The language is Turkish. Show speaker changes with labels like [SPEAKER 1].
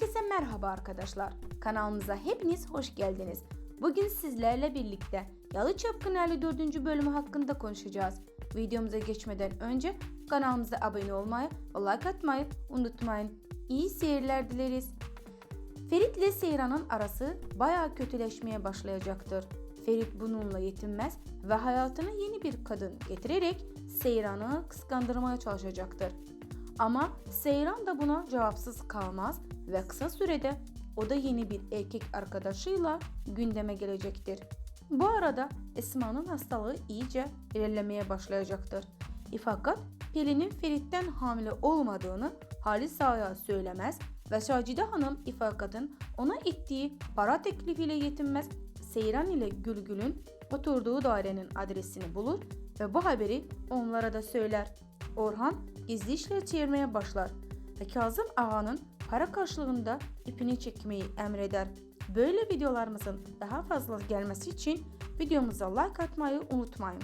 [SPEAKER 1] Herkese merhaba arkadaşlar. Kanalımıza hepiniz hoş geldiniz. Bugün sizlerle birlikte Yalı Çapkın 54. bölümü hakkında konuşacağız. Videomuza geçmeden önce kanalımıza abone olmayı ve like atmayı unutmayın. İyi seyirler dileriz. Ferit ile Seyran'ın arası bayağı kötüleşmeye başlayacaktır. Ferit bununla yetinmez ve hayatına yeni bir kadın getirerek Seyran'ı kıskandırmaya çalışacaktır. Ama Seyran da buna cevapsız kalmaz ve kısa sürede o da yeni bir erkek arkadaşıyla gündeme gelecektir. Bu arada Esma'nın hastalığı iyice ilerlemeye başlayacaktır. E Fakat Pelin'in Ferit'ten hamile olmadığını Halis Ağa'ya söylemez ve Sacide Hanım İfakat'ın ona ettiği para teklifiyle yetinmez Seyran ile Gülgül'ün oturduğu dairenin adresini bulur ve bu haberi onlara da söyler. Orhan gizli işler çevirmeye başlar ve Kazım Ağa'nın para karşılığında ipini çekmeyi emreder. Böyle videolarımızın daha fazla gelmesi için videomuza like atmayı unutmayın.